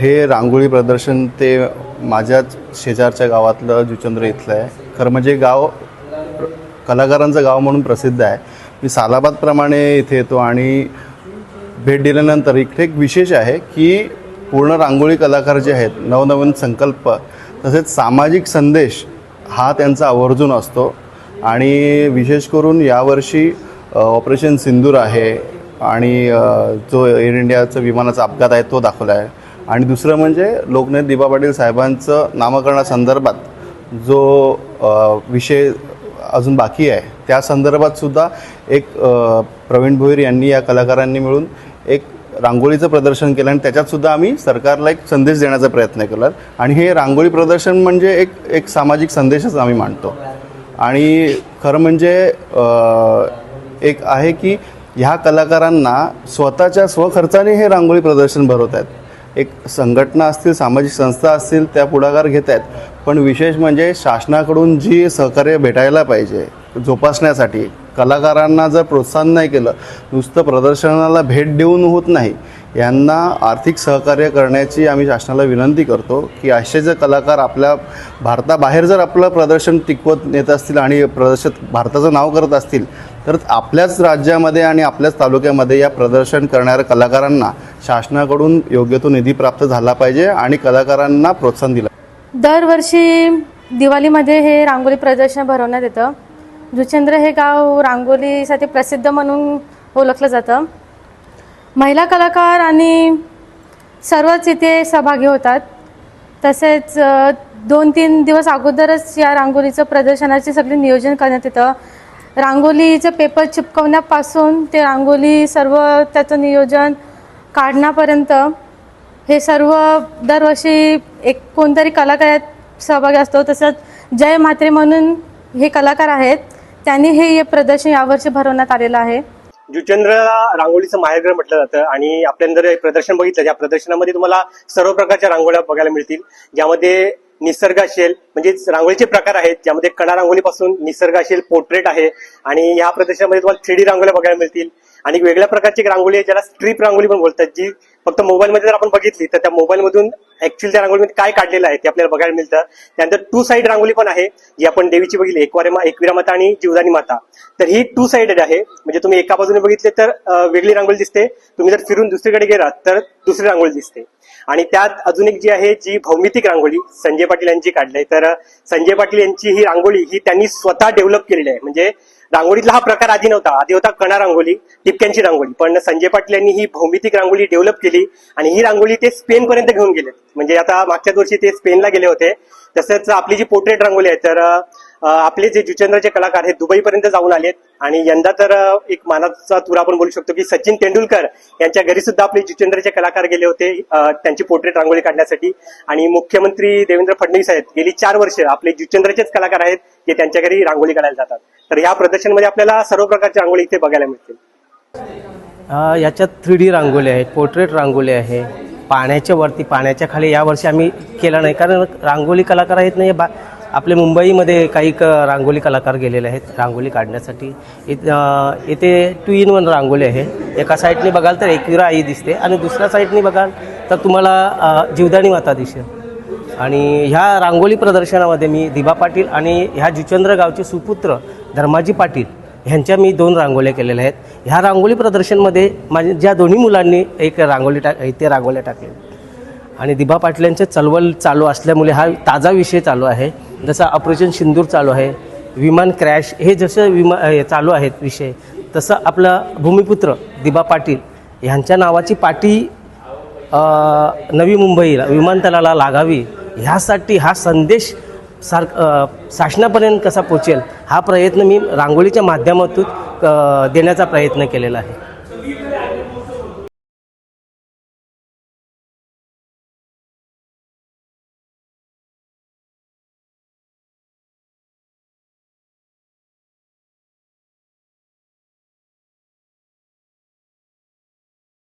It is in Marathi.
हे रांगोळी प्रदर्शन ते माझ्याच शेजारच्या गावातलं जुचंद्र इथलं आहे. खरं म्हणजे गाव कलाकारांचं गाव म्हणून प्रसिद्ध आहे. मी सालाबादप्रमाणे इथे येतो आणि भेट दिल्यानंतर इकडे एक विशेष आहे की पूर्ण रांगोळी कलाकार जे आहेत नवनवीन संकल्प तसेच सामाजिक संदेश हा त्यांचा आवर्जून असतो. आणि विशेष करून यावर्षी ऑपरेशन सिंदूर आहे आणि जो एअर इंडियाचं विमानाचा अपघात आहे तो दाखवला आहे. आणि दुसरं म्हणजे लोकनेत दिबा पाटील साहेबांचं नामकरणासंदर्भात जो विषय अजून बाकी आहे त्या संदर्भात सुद्धा एक प्रवीण भोईर यांनी या कलाकारांनी मिळून एक रांगोळीचं प्रदर्शन केलं आणि त्याच्यातसुद्धा आम्ही सरकारला एक संदेश देण्याचा प्रयत्न केला. आणि हे रांगोळी प्रदर्शन म्हणजे एक एक सामाजिक संदेशच आम्ही मांडतो आणि खरं म्हणजे एक आहे की ह्या कलाकारांना स्वतःच्या स्वखर्चाने हे रांगोळी प्रदर्शन भरवत आहेत एक संघटना असतील सामाजिक संस्था असतील त्या पुढाकार घेत आहेत. पण विशेष म्हणजे शासनाकडून जी सहकार्य भेटायला पाहिजे जोपासण्यासाठी कलाकारांना जर प्रोत्साहन नाही केलं नुसतं प्रदर्शनाला भेट देऊन होत नाही यांना आर्थिक सहकार्य करण्याची आम्ही शासनाला विनंती करतो की असे जर कलाकार आपल्या भारताबाहेर जर आपलं प्रदर्शन टिकवत नेत असतील आणि प्रदर्शक भारताचं नाव करत असतील तर आपल्याच राज्यामध्ये आणि आपल्याच तालुक्यामध्ये या प्रदर्शन करणाऱ्या कलाकारांना शासनाकडून योग्य तो निधी प्राप्त झाला पाहिजे आणि कलाकारांना प्रोत्साहन दिलं दरवर्षी दिवाळीमध्ये हे रांगोळी प्रदर्शन भरवण्यात येतं. जुचंद्र हे गाव रांगोलीसाठी प्रसिद्ध म्हणून ओळखलं जातं. महिला कलाकार आणि सर्वच इथे सहभागी होतात. तसेच दोन तीन दिवस अगोदरच या रांगोळीचं प्रदर्शनाचे सगळे नियोजन करण्यात येतं. रांगोळीचं पेपर चिपकवण्यापासून ते रांगोळी सर्व त्याचं नियोजन काढण्यापर्यंत हे सर्व दरवर्षी एक कोणतरी कलाकार सहभागी असतो. तसंच जय म्हात्रे म्हणून हे कलाकार आहेत. त्यांनी हे प्रदर्शन यावर्षी भरवण्यात आलेलं आहे. जुचंद्रला रांगोळीचं माहेरघर म्हटलं जातं आणि आपण जर प्रदर्शन बघितलं या प्रदर्शनामध्ये तुम्हाला सर्व प्रकारच्या रांगोळ्या बघायला मिळतील ज्यामध्ये निसर्ग असेल म्हणजेच रांगोळीचे प्रकार आहेत ज्यामध्ये कडा रांगोळीपासून निसर्ग असेल पोर्ट्रेट आहे आणि या प्रदर्शनामध्ये तुम्हाला थ्री डी रांगोळ्या बघायला मिळतील. आणि वेगळ्या प्रकारची रांगोळी आहे ज्याला स्ट्रीप रांगोळी पण बोलतात जी फक्त मोबाईलमध्ये जर आपण बघितली तर त्या मोबाईलमधून ऍक्च्युअली त्या रांगोळीमध्ये काय काढलेलं आहे ते आपल्याला बघायला मिळतं. त्यानंतर टू साईड रांगोळी पण आहे जी आपण देवीची बघितली एकवारे एकविरा माता आणि जीवदानी माता. तर ही टू साइडेड आहे. म्हणजे तुम्ही एका बाजूने बघितले तर वेगळी रांगोळी दिसते. तुम्ही जर फिरून दुसरीकडे गेलात तर दुसरी रांगोळी दिसते. आणि त्यात अजून एक जी आहे जी भौमितिक रांगोळी संजय पाटील यांची काढली तर संजय पाटील यांची ही रांगोळी ही त्यांनी स्वतः डेव्हलप केलेली आहे. म्हणजे रांगोळीतला हा प्रकार आधी नव्हता. आधी होता कणा रांगोळी टिपक्यांची रांगोळी. पण संजय पाटील यांनी ही भौमितिक रांगोळी डेव्हलप केली आणि ही रांगोळी ते स्पेन पर्यंत घेऊन गेले म्हणजे आता मागच्याच वर्षी ते स्पेनला गेले होते. तसंच आपली जी पोर्ट्रेट रांगोळी आहे तर आपले जे जुचंद्रचे कलाकार हे दुबईपर्यंत जाऊन आलेत. आणि यंदा तर एक मानाचा तुरा आपण बोलू शकतो की सचिन तेंडुलकर यांच्या घरी सुद्धा आपले जुचंद्रचे कलाकार गेले होते त्यांची पोर्ट्रेट रांगोळी काढण्यासाठी. आणि मुख्यमंत्री देवेंद्र फडणवीस आहेत. गेली चार वर्ष आपले जुचंद्रचेच कलाकार आहेत जे त्यांच्या घरी रांगोळी काढायला जातात. तर ह्या प्रदर्शनमध्ये आपल्याला सर्व प्रकारची रांगोळी इथे बघायला मिळतील. याच्यात थ्री डी रांगोळी आहे पोर्ट्रेट रांगोळी आहे. पाण्याच्या वरती पाण्याच्या खाली यावर्षी आम्ही केला नाही. कारण रांगोळी कलाकार आहेत नाही बा आपले मुंबईमध्ये काही क रांगोळी कलाकार गेलेले आहेत रांगोळी काढण्यासाठी. इथ इथे टू इन वन रांगोळी आहे. एका साईडने बघाल तर एकविरा आई दिसते आणि दुसऱ्या साईडने बघाल तर तुम्हाला जीवदाणी माता दिसेल. आणि ह्या रांगोळी प्रदर्शनामध्ये मी दिबा पाटील आणि ह्या जुचंद्र गावचे सुपुत्र धर्माजी पाटील ह्यांच्या मी दोन रांगोळ्या केलेल्या आहेत. ह्या रांगोळी प्रदर्शनमध्ये माझ्या ज्या दोन्ही मुलांनी एक रांगोळी टाक इथे रांगोळ्या टाकल्या. आणि दिबा पाटलांचे चळवळ चालू असल्यामुळे हा ताजा विषय चालू आहे. जसा ऑपरेशन सिंदूर चालू आहे विमान क्रॅश हे जसं विमा चालू आहेत विषय तसं आपला भूमिपुत्र दिबा पाटील ह्यांच्या नावाची पाटी नवी मुंबईला विमानतळाला लागावी ह्यासाठी हा संदेश सार शासनापर्यंत कसा पोचेल हा प्रयत्न मी रांगोळीच्या माध्यमातून देण्याचा प्रयत्न केलेला आहे.